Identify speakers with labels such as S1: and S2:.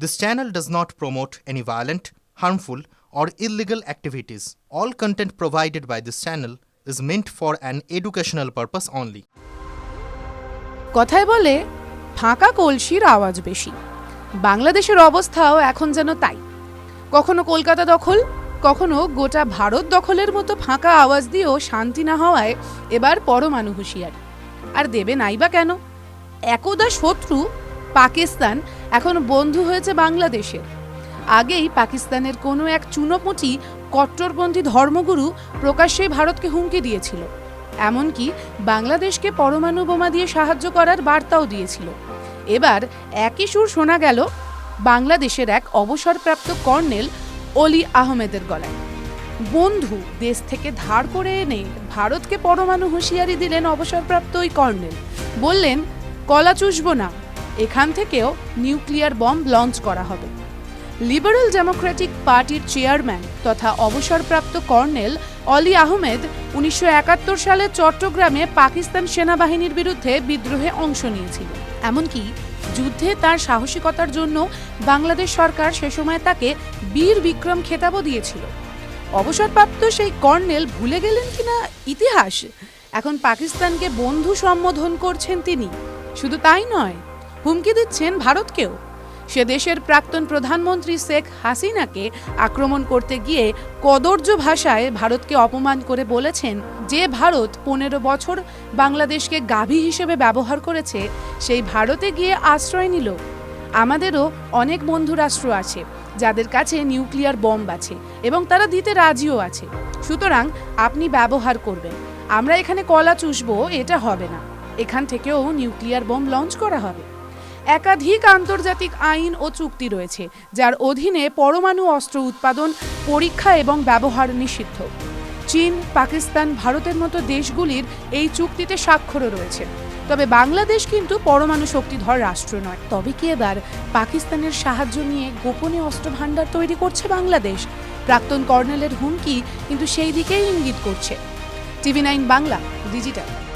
S1: This channel does not promote any violent, harmful, or illegal activities. All content provided by this channel is meant for an educational purpose only.
S2: কথায় বলে ফাঁকা কলসির আওয়াজ বেশি বাংলাদেশের অবস্থাও এখন যেন তাই কখনো কলকাতা দখল কখনো গোটা ভারত দখলের মতো ফাঁকা আওয়াজ দিয়েও শান্তি না হওয়ায় এবার পরমাণু হুঁশিয়ারি আর দেবে নাই বা কেন একদা শত্রু পাকিস্তান এখন বন্ধু হয়েছে বাংলাদেশের আগেই পাকিস্তানের কোনো এক চুনোপুঁটি কট্টরপন্থী ধর্মগুরু প্রকাশ্যে ভারতকে হুমকি দিয়েছিল। এমনকি বাংলাদেশকে পরমাণু বোমা দিয়ে সাহায্য করার বার্তাও দিয়েছিল। এবার একই সুর শোনা গেল বাংলাদেশের এক অবসরপ্রাপ্ত কর্নেল অলি আহমেদের গলায়। বন্ধু, দেশ থেকে ধার করে এনে ভারতকে পরমাণু হুঁশিয়ারি দিলেন অবসরপ্রাপ্ত ওই কর্নেল। বললেন, কলা চুষবো না এখান থেকেও নিউক্লিয়ার বম্ব লঞ্চ করা হবে। লিবারেল ডেমোক্রেটিক পার্টির চেয়ারম্যান তথা অবসরপ্রাপ্ত কর্নেল অলি আহমেদ উনিশশো একাত্তর সালে চট্টগ্রামে পাকিস্তান সেনাবাহিনীর বিরুদ্ধে বিদ্রোহে অংশ নিয়েছিল এমনকি যুদ্ধে তার সাহসিকতার জন্য বাংলাদেশ সরকার সে সময় তাকে বীর বিক্রম খেতাবও দিয়েছিল। অবসরপ্রাপ্ত সেই কর্নেল ভুলে গেলেন কিনা ইতিহাস? এখন পাকিস্তানকে বন্ধু সম্বোধন করছেন তিনি। শুধু তাই নয় হুমকি দিচ্ছেন ভারতকেও। সে দেশের প্রাক্তন প্রধানমন্ত্রী শেখ হাসিনাকে আক্রমণ করতে গিয়ে কদর্য ভাষায় ভারতকে অপমান করে বলেছেন যে ভারত পনেরো বছর বাংলাদেশকে গাভী হিসেবে ব্যবহার করেছে, সেই ভারতে গিয়ে আশ্রয় নিল। আমাদেরও অনেক বন্ধু রাষ্ট্র আছে, যাদের কাছে নিউক্লিয়ার বম্ব আছে এবং তারা দিতে রাজিও আছে। সুতরাং আপনি ব্যবহার করবেন। আমরা এখানে কলা চুষবো, এটা হবে না। এখান থেকেও নিউক্লিয়ার বোম লঞ্চ করা হবে। একাধিক আন্তর্জাতিক আইন ও চুক্তি রয়েছে, যার অধীনে পরমাণু অস্ত্র উৎপাদন, পরীক্ষা এবং ব্যবহার নিষিদ্ধ। চীন, পাকিস্তান, ভারতের মতো দেশগুলির এই চুক্তিতে স্বাক্ষরও রয়েছে। তবে বাংলাদেশ কিন্তু পরমাণু শক্তিধর রাষ্ট্র নয়। তবে কি এবার পাকিস্তানের সাহায্য নিয়ে গোপনে অস্ত্র ভাণ্ডার তৈরি করছে বাংলাদেশ? প্রাক্তন কর্নেলের হুমকি কিন্তু সেই দিকেই ইঙ্গিত করছে। TV nine Bangla, digital.